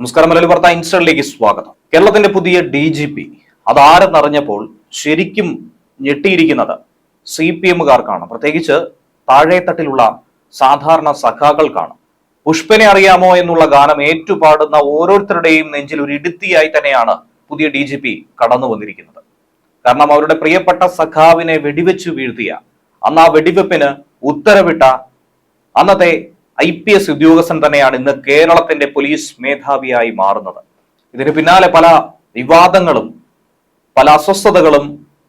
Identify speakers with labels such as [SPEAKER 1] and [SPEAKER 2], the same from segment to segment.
[SPEAKER 1] നമസ്കാരം മലയാളി വാർത്ത ഇൻസ്റ്ററിലേക്ക് സ്വാഗതം. കേരളത്തിന്റെ പുതിയ ഡി ജി പി അതാരെന്നറിഞ്ഞപ്പോൾ ശരിക്കും ഞെട്ടിയിരിക്കുന്നത് സി പി എമ്മുകാർക്കാണ്. പ്രത്യേകിച്ച് താഴേത്തട്ടിലുള്ള സാധാരണ സഖാക്കൾക്കാണ്. പുഷ്പനെ അറിയാമോ എന്നുള്ള ഗാനം ഏറ്റുപാടുന്ന ഓരോരുത്തരുടെയും നെഞ്ചിൽ ഒരു ഇടുത്തിയായി തന്നെയാണ് പുതിയ ഡി ജി പി കടന്നു വന്നിരിക്കുന്നത്. കാരണം അവരുടെ പ്രിയപ്പെട്ട സഖാവിനെ വെടിവെച്ചു വീഴ്ത്തിയ അന്ന് ആ വെടിവെപ്പിന് ഉത്തരവിട്ട അന്നത്തെ ഐ പി എസ് ഉദ്യോഗസ്ഥൻ തന്നെയാണ് ഇന്ന് കേരളത്തിന്റെ പോലീസ് മേധാവിയായി മാറുന്നത്. ഇതിന് പിന്നാലെ പല വിവാദങ്ങളും പല അസ്വസ്ഥതകളും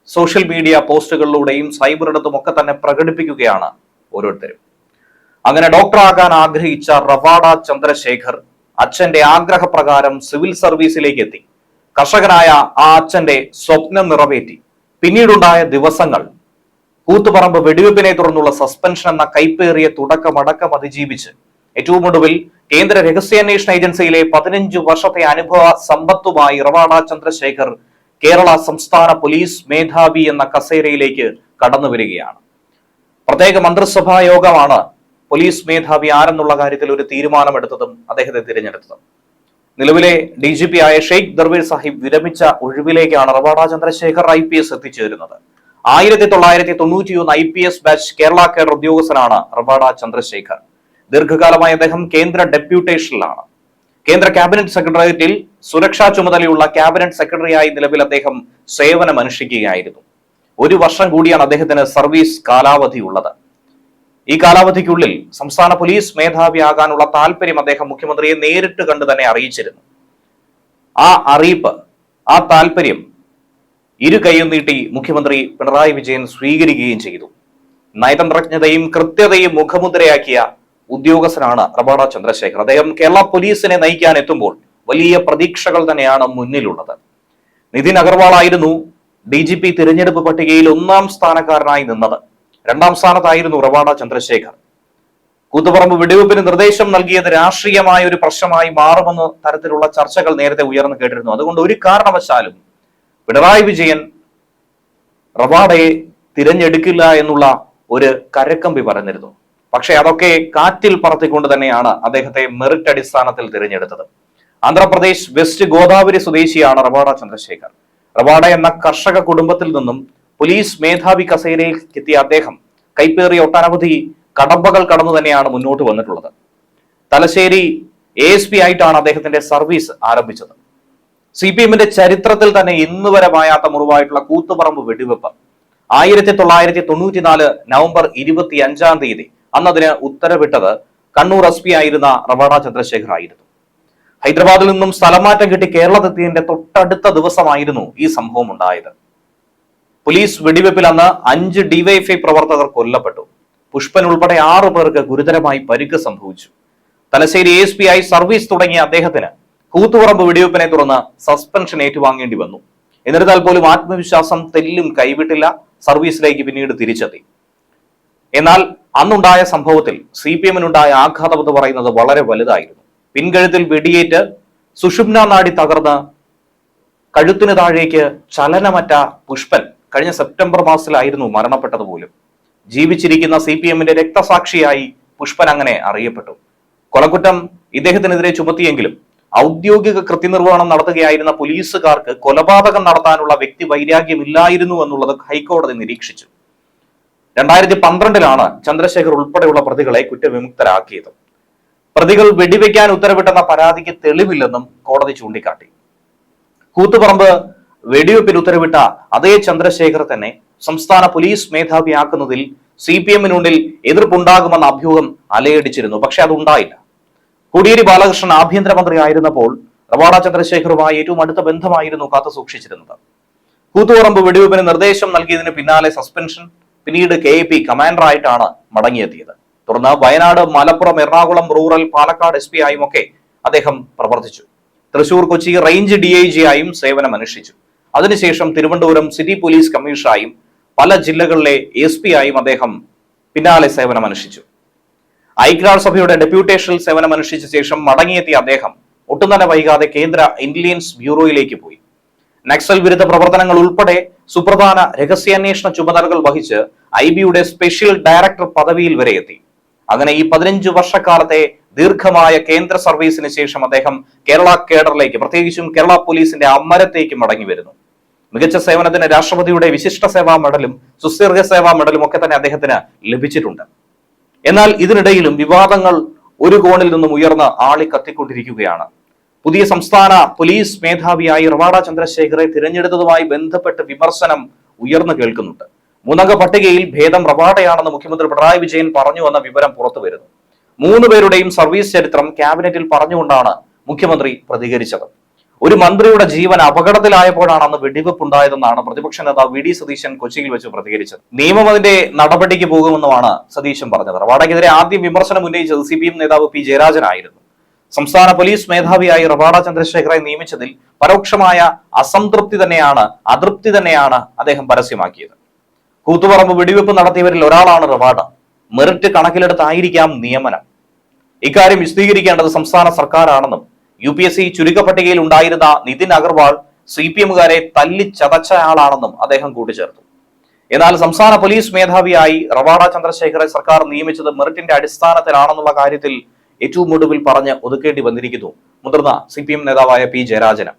[SPEAKER 1] സോഷ്യൽ മീഡിയ പോസ്റ്റുകളിലൂടെയും സൈബറിടത്തും ഒക്കെ തന്നെ പ്രകടിപ്പിക്കുകയാണ് ഓരോരുത്തരും. അങ്ങനെ ഡോക്ടറാകാൻ ആഗ്രഹിച്ച റവാഡ ചന്ദ്രശേഖർ അച്ഛന്റെ ആഗ്രഹപ്രകാരം സിവിൽ സർവീസിലേക്ക് എത്തി. കർഷകനായ ആ അച്ഛന്റെ സ്വപ്നം നിറവേറ്റി. പിന്നീടുണ്ടായ ദിവസങ്ങൾ കൂത്തുപറമ്പ് വെടിവെപ്പിനെ തുടർന്നുള്ള സസ്പെൻഷൻ എന്ന കൈപ്പേറിയ തുടക്കമടക്കം അതിജീവിച്ച്. ഏറ്റവും ഒടുവിൽ കേന്ദ്ര രഹസ്യാന്വേഷണ ഏജൻസിയിലെ പതിനഞ്ചു വർഷത്തെ അനുഭവ സമ്പത്തുമായി റവാഡ ചന്ദ്രശേഖർ കേരള സംസ്ഥാന പോലീസ് മേധാവി എന്ന കസേരയിലേക്ക് കടന്നു വരികയാണ്. പ്രത്യേക മന്ത്രിസഭാ യോഗമാണ് പോലീസ് മേധാവി ആരെന്നുള്ള കാര്യത്തിൽ ഒരു തീരുമാനമെടുത്തതും അദ്ദേഹത്തെ തിരഞ്ഞെടുത്തതും. നിലവിലെ ഡി ജി പി ആയ ഷെയ്ഖ് ദർവീർ സാഹിബ് വിരമിച്ച ഒഴിവിലേക്കാണ് Rawada Chandrasekhar I P S എത്തിച്ചേരുന്നത്. ആയിരത്തി തൊള്ളായിരത്തി തൊണ്ണൂറ്റിയൊന്ന് I P S batch Kerala cadre ഉദ്യോഗസ്ഥനാണ് റവാഡ ചന്ദ്രശേഖർ. ദീർഘകാലമായി അദ്ദേഹം കേന്ദ്ര ഡെപ്യൂട്ടേഷനിലാണ്. കേന്ദ്ര ക്യാബിനറ്റ് സെക്രട്ടേറിയറ്റിൽ സുരക്ഷാ ചുമതലയുള്ള ക്യാബിനറ്റ് സെക്രട്ടറിയായി നിലവിൽ അദ്ദേഹം സേവനം അനുഷ്ഠിക്കുകയായിരുന്നു ഒരു വർഷം കൂടിയാണ് അദ്ദേഹത്തിന് സർവീസ് കാലാവധി ഉള്ളത് ഈ കാലാവധിക്കുള്ളിൽ സംസ്ഥാന പോലീസ് മേധാവിയാകാനുള്ള താല്പര്യം അദ്ദേഹം മുഖ്യമന്ത്രിയെ നേരിട്ട് കണ്ട് തന്നെ അറിയിച്ചിരുന്നു. ആ അറിയിപ്പ് ആ താല്പര്യം ഇരു കൈയും നീട്ടി മുഖ്യമന്ത്രി പിണറായി വിജയൻ സ്വീകരിക്കുകയും ചെയ്തു. നയതന്ത്രജ്ഞതയും കൃത്യതയും മുഖമുദ്രയാക്കിയ ഉദ്യോഗസ്ഥനാണ് റബാഡ ചന്ദ്രശേഖർ. അദ്ദേഹം കേരള പോലീസിനെ നയിക്കാൻ എത്തുമ്പോൾ വലിയ പ്രതീക്ഷകൾ തന്നെയാണ് മുന്നിലുള്ളത്. നിതിൻ അഗർവാൾ ആയിരുന്നു ഡി ജി പി തിരഞ്ഞെടുപ്പ് പട്ടികയിൽ ഒന്നാം സ്ഥാനക്കാരനായി നിന്നത്. രണ്ടാം സ്ഥാനത്തായിരുന്നു റവാഡ ചന്ദ്രശേഖർ. കൂത്തുപറമ്പ് വെടിവെപ്പിന് നിർദ്ദേശം നൽകിയത് രാഷ്ട്രീയമായ ഒരു പ്രശ്നമായി മാറുമെന്ന തരത്തിലുള്ള ചർച്ചകൾ നേരത്തെ ഉയർന്നു കേട്ടിരുന്നു. അതുകൊണ്ട് ഒരു കാരണവശാലും പിണറായി വിജയൻ റവാഡയെ തിരഞ്ഞെടുക്കില്ല എന്നുള്ള ഒരു കരക്കമ്പി പറഞ്ഞിരുന്നു. പക്ഷേ അതൊക്കെ കാറ്റിൽ പറത്തിക്കൊണ്ട് തന്നെയാണ് അദ്ദേഹത്തെ മെറിറ്റ് അടിസ്ഥാനത്തിൽ തിരഞ്ഞെടുത്തത്. ആന്ധ്രാപ്രദേശ് വെസ്റ്റ് ഗോദാവരി സ്വദേശിയാണ് റവാഡ ചന്ദ്രശേഖർ. റവാഡ എന്ന കർഷക കുടുംബത്തിൽ നിന്നും പോലീസ് മേധാവി കസേരയിൽ എത്തിയ അദ്ദേഹം കൈപ്പേറിയ ഒട്ടനവധി കടമ്പകൾ കടന്നു തന്നെയാണ് മുന്നോട്ട് വന്നിട്ടുള്ളത്. തലശ്ശേരി എ എസ് പി ആയിട്ടാണ് അദ്ദേഹത്തിന്റെ സർവീസ് ആരംഭിച്ചത്. സി പി എമ്മിന്റെ ചരിത്രത്തിൽ തന്നെ ഇന്ന് വരെ മായാത്ത മുറിവായിട്ടുള്ള കൂത്തുപറമ്പ് വെടിവെപ്പ്. ആയിരത്തി തൊള്ളായിരത്തി തൊണ്ണൂറ്റിനാല് നവംബർ ഇരുപത്തി അഞ്ചാം തീയതി അന്നതിന് ഉത്തരവിട്ടത് കണ്ണൂർ എസ് പി ആയിരുന്ന റവണ ചന്ദ്രശേഖർ ആയിരുന്നു. ഹൈദരാബാദിൽ നിന്നും സ്ഥലമാറ്റം കിട്ടി കേരളത്തെത്തിയതിന്റെ തൊട്ടടുത്ത ദിവസമായിരുന്നു ഈ സംഭവം ഉണ്ടായത്. പോലീസ് വെടിവെപ്പിൽ അന്ന് അഞ്ച് ഡിവൈഎഫ്ഐ പ്രവർത്തകർ കൊല്ലപ്പെട്ടു. പുഷ്പൻ ഉൾപ്പെടെ ആറു പേർക്ക് ഗുരുതരമായി പരിക്ക് സംഭവിച്ചു. തലശ്ശേരി എസ് പി ആയി സർവീസ് തുടങ്ങിയ അദ്ദേഹത്തിന് കൂത്തുപറമ്പ് വെടിവെപ്പിനെ തുടർന്ന് സസ്പെൻഷൻ ഏറ്റുവാങ്ങേണ്ടി വന്നു. എന്നിരുന്നാൽ പോലും ആത്മവിശ്വാസം തെല്ലും കൈവിട്ടില്ല. സർവീസിലേക്ക് പിന്നീട് തിരിച്ചെത്തി. എന്നാൽ അന്നുണ്ടായ സംഭവത്തിൽ സി പി എമ്മിനുണ്ടായ ആഘാതം എന്ന് പറയുന്നത് വളരെ വലുതായിരുന്നു. പിൻകഴുത്തിൽ വെടിയേറ്റ് സുഷുമ്ന നാടി തകർന്ന് കഴുത്തിന് താഴേക്ക് ചലനമറ്റ പുഷ്പൻ കഴിഞ്ഞ സെപ്റ്റംബർ മാസത്തിലായിരുന്നു മരണപ്പെട്ടത് പോലും. ജീവിച്ചിരിക്കുന്ന സി പി എമ്മിന്റെ രക്തസാക്ഷിയായി പുഷ്പൻ അങ്ങനെ അറിയപ്പെട്ടു. കൊലക്കുറ്റം ഇദ്ദേഹത്തിനെതിരെ ചുമത്തിയെങ്കിലും ഔദ്യോഗിക കൃത്യനിർവഹണം നടത്തുകയായിരുന്ന പോലീസുകാർക്ക് കൊലപാതകം നടത്താനുള്ള വ്യക്തി വൈരാഗ്യമില്ലായിരുന്നു എന്നുള്ളത് ഹൈക്കോടതി നിരീക്ഷിച്ചു. രണ്ടായിരത്തി പന്ത്രണ്ടിലാണ് ചന്ദ്രശേഖർ ഉൾപ്പെടെയുള്ള പ്രതികളെ കുറ്റവിമുക്തരാക്കിയത്. പ്രതികൾ വെടിവെക്കാൻ ഉത്തരവിട്ടെന്ന പരാതിക്ക് തെളിവില്ലെന്നും കോടതി ചൂണ്ടിക്കാട്ടി. കൂത്തുപറമ്പ് വെടിവെപ്പിന് ഉത്തരവിട്ട അതേ ചന്ദ്രശേഖർ തന്നെ സംസ്ഥാന പോലീസ് മേധാവിയാക്കുന്നതിൽ സി പി എമ്മിനുള്ളിൽ എതിർപ്പുണ്ടാകുമെന്ന അഭ്യൂഹം അലയടിച്ചിരുന്നു. പക്ഷെ അതുണ്ടായില്ല. കോടിയേരി ബാലകൃഷ്ണൻ ആഭ്യന്തരമന്ത്രി ആയിരുന്നപ്പോൾ റവാഡ ചന്ദ്രശേഖറുമായി ഏറ്റവും അടുത്ത ബന്ധമായിരുന്നു കാത്തു സൂക്ഷിച്ചിരുന്നത്. കൂത്തുപറമ്പ് വെടിവെപ്പിന് നിർദ്ദേശം നൽകിയതിന് പിന്നാലെ സസ്പെൻഷൻ പിന്നീട് കെ എ പി കമാൻഡറായിട്ടാണ് മടങ്ങിയെത്തിയത്. തുടർന്ന് Wayanad Malappuram Ernakulam rural Palakkad S P ഒക്കെ അദ്ദേഹം പ്രവർത്തിച്ചു. Thrissur Kochi range D I G ആയും സേവനം അനുഷ്ഠിച്ചു അതിനുശേഷം തിരുവനന്തപുരം സിറ്റി പോലീസ് കമ്മീഷണറായും പല ജില്ലകളിലെ എസ് പി ആയും അദ്ദേഹം പിന്നാലെ സേവനം അനുഷ്ഠിച്ചു ഐക്യരാഷ്ട്രസഭയുടെ ഡെപ്യൂട്ടേഷനിൽ സേവനം അനുഷ്ഠിച്ച ശേഷം മടങ്ങിയെത്തിയ അദ്ദേഹം ഒട്ടും തന്നെ വൈകാതെ കേന്ദ്ര ഇന്റലിജൻസ് ബ്യൂറോയിലേക്ക് പോയി. നക്സൽ വിരുദ്ധ പ്രവർത്തനങ്ങൾ ഉൾപ്പെടെ സുപ്രധാന രഹസ്യാന്വേഷണ ചുമതലകൾ വഹിച്ച് ഐ ബിയുടെ സ്പെഷ്യൽ ഡയറക്ടർ പദവിയിൽ വരെ എത്തി. അങ്ങനെ ഈ പതിനഞ്ചു വർഷക്കാലത്തെ ദീർഘമായ കേന്ദ്ര സർവീസിന് ശേഷം അദ്ദേഹം കേരള കേഡറിലേക്ക് പ്രത്യേകിച്ചും കേരള പോലീസിന്റെ അമരത്തേക്ക് മടങ്ങി വരുന്നു. മികച്ച സേവനത്തിന് രാഷ്ട്രപതിയുടെ വിശിഷ്ട സേവാ മെഡലും സുസ്ഥീർഘ സേവാ മെഡലും ഒക്കെ തന്നെ അദ്ദേഹത്തിന് ലഭിച്ചിട്ടുണ്ട്. എന്നാൽ ഇതിനിടയിലും വിവാദങ്ങൾ ഒരു കോണിൽ നിന്നും ഉയർന്ന് ആളി കത്തിക്കൊണ്ടിരിക്കുകയാണ്. പുതിയ സംസ്ഥാന പോലീസ് മേധാവിയായി റവാഡ ചന്ദ്രശേഖരെ തിരഞ്ഞെടുത്തതുമായി ബന്ധപ്പെട്ട് വിമർശനം ഉയർന്നു കേൾക്കുന്നുണ്ട്. മൂന്നംഗ പട്ടികയിൽ ഭേദം റവാഡയാണെന്ന് മുഖ്യമന്ത്രി പിണറായി വിജയൻ പറഞ്ഞു എന്ന വിവരം പുറത്തു വരുന്നു. മൂന്ന് പേരുടെയും സർവീസ് ചരിത്രം ക്യാബിനറ്റിൽ പറഞ്ഞുകൊണ്ടാണ് മുഖ്യമന്ത്രി പ്രതികരിച്ചത്. ഒരു മന്ത്രിയുടെ ജീവൻ അപകടത്തിലായപ്പോഴാണ് അന്ന് വെടിവെപ്പ് ഉണ്ടായതെന്നാണ് പ്രതിപക്ഷ നേതാവ് വി ഡി സതീശൻ കൊച്ചിയിൽ വെച്ച് പ്രതികരിച്ചത്. നിയമം അതിന്റെ നടപടിക്ക് പോകുമെന്നുമാണ് സതീശൻ പറഞ്ഞത്. റവാഡയ്ക്കെതിരെ ആദ്യം വിമർശനം ഉന്നയിച്ചത് സി പി എം നേതാവ് പി ജയരാജനായിരുന്നു. സംസ്ഥാന പോലീസ് മേധാവിയായി റവാഡ ചന്ദ്രശേഖരെ നിയമിച്ചതിൽ പരോക്ഷമായ അസംതൃപ്തി തന്നെയാണ് അതൃപ്തി തന്നെയാണ് അദ്ദേഹം പരസ്യമാക്കിയത്. കൂത്തുപറമ്പ് വെടിവെപ്പ് നടത്തിയവരിൽ ഒരാളാണ് റവാഡ. മെറിറ്റ് കണക്കിലെടുത്തായിരിക്കാം നിയമനം. ഇക്കാര്യം വിശദീകരിക്കേണ്ടത് സംസ്ഥാന സർക്കാരാണെന്നും യു പി എസ് സി ചുരുക്കപ്പട്ടികയിൽ ഉണ്ടായിരുന്ന നിതിൻ അഗർവാൾ സി പി എമ്മുകാരെ തല്ലിച്ചതച്ചയാളാണെന്നും അദ്ദേഹം കൂട്ടിച്ചേർത്തു. എന്നാൽ സംസ്ഥാന പോലീസ് മേധാവിയായി റവാഡ ചന്ദ്രശേഖരെ സർക്കാർ നിയമിച്ചത് മെറിറ്റിന്റെ അടിസ്ഥാനത്തിലാണെന്നുള്ള കാര്യത്തിൽ ഏറ്റവും ഒടുവിൽ പറഞ്ഞ് ഒതുക്കേണ്ടി വന്നിരിക്കുന്നു. മുതിർന്ന സി പി എം നേതാവായ പി ജയരാജന്.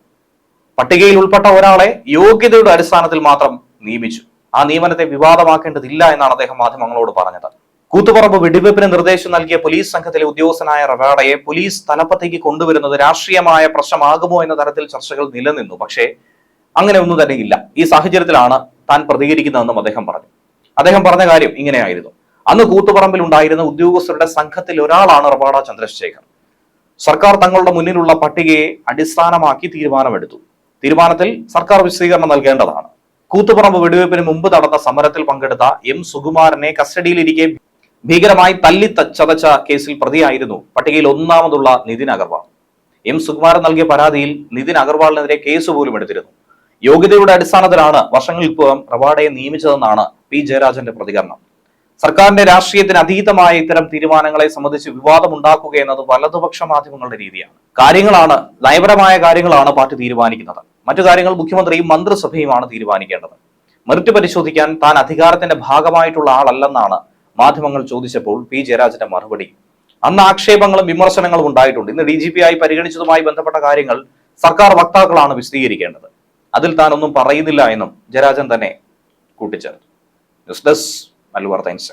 [SPEAKER 1] പട്ടികയിൽ ഉൾപ്പെട്ട ഒരാളെ യോഗ്യതയുടെ അടിസ്ഥാനത്തിൽ മാത്രം നിയമിച്ചു. ആ നിയമനത്തെ വിവാദമാക്കേണ്ടതില്ല എന്നാണ് അദ്ദേഹം മാധ്യമങ്ങളോട് പറഞ്ഞത്. കൂത്തുപറമ്പ് വെടിവെപ്പിന് നിർദ്ദേശം നൽകിയ പോലീസ് സംഘത്തിലെ ഉദ്യോഗസ്ഥനായ റവാഡയെ പോലീസ് തലപ്പത്തേക്ക് കൊണ്ടുവരുന്നത് രാഷ്ട്രീയമായ പ്രശ്നമാകുമോ എന്ന തരത്തിൽ ചർച്ചകൾ നിലനിന്നു. പക്ഷേ അങ്ങനെ ഒന്നും തന്നെ ഇല്ല ഈ സാഹചര്യത്തിലാണ് താൻ പ്രതികരിക്കുന്നതെന്നും അദ്ദേഹം പറഞ്ഞു. അദ്ദേഹം പറഞ്ഞ കാര്യം ഇങ്ങനെയായിരുന്നു. അന്ന് കൂത്തുപറമ്പിൽ ഉണ്ടായിരുന്ന ഉദ്യോഗസ്ഥരുടെ സംഘത്തിൽ ഒരാളാണ് റവാഡ ചന്ദ്രശേഖർ. സർക്കാർ തങ്ങളുടെ മുന്നിലുള്ള പട്ടികയെ അടിസ്ഥാനമാക്കി തീരുമാനമെടുത്തു. തീരുമാനത്തിൽ സർക്കാർ വിശദീകരണം നൽകേണ്ടതാണ്. കൂത്തുപറമ്പ് വെടിവെപ്പിന് മുമ്പ് നടന്ന സമരത്തിൽ പങ്കെടുത്ത എം സുകുമാരനെ കസ്റ്റഡിയിലിരിക്കെ ഭീകരമായി തല്ലി ചതച്ച കേസിൽ പ്രതിയായിരുന്നു പട്ടികയിൽ ഒന്നാമതുള്ള നിതിൻ അഗർവാൾ. എം സുകുമാരൻ നൽകിയ പരാതിയിൽ നിതിൻ അഗർവാളിനെതിരെ കേസ് പോലും എടുത്തിരുന്നു. യോഗ്യതയുടെ അടിസ്ഥാനത്തിലാണ് വർഷങ്ങൾക്കകം റവാഡയെ നിയമിച്ചതെന്നാണ് പി ജയരാജന്റെ പ്രതികരണം. സർക്കാരിന്റെ രാഷ്ട്രീയത്തിന് അതീതമായ ഇത്തരം തീരുമാനങ്ങളെ സംബന്ധിച്ച് വിവാദമുണ്ടാക്കുക എന്നത് വലതുപക്ഷ മാധ്യമങ്ങളുടെ രീതിയാണ്. കാര്യങ്ങളാണ് നയപരമായ കാര്യങ്ങളാണ് പാർട്ടി തീരുമാനിക്കുന്നത്. മറ്റു കാര്യങ്ങൾ മുഖ്യമന്ത്രിയും മന്ത്രിസഭയുമാണ് തീരുമാനിക്കേണ്ടത്. മെറിറ്റ് പരിശോധിക്കാൻ താൻ അധികാരത്തിന്റെ ഭാഗമായിട്ടുള്ള ആളല്ലെന്നാണ് മാധ്യമങ്ങൾ ചോദിച്ചപ്പോൾ പി ജയരാജന്റെ മറുപടി. അന്ന് ആക്ഷേപങ്ങളും വിമർശനങ്ങളും ഉണ്ടായിട്ടുണ്ട്. ഇന്ന് ഡി ജി പി ആയി പരിഗണിച്ചതുമായി ബന്ധപ്പെട്ട കാര്യങ്ങൾ സർക്കാർ വക്താക്കളാണ് വിശദീകരിക്കേണ്ടത്. അതിൽ താനൊന്നും പറയുന്നില്ല എന്നും ജയരാജൻ തന്നെ കൂട്ടിച്ചേർത്തു. News desk Malabar times.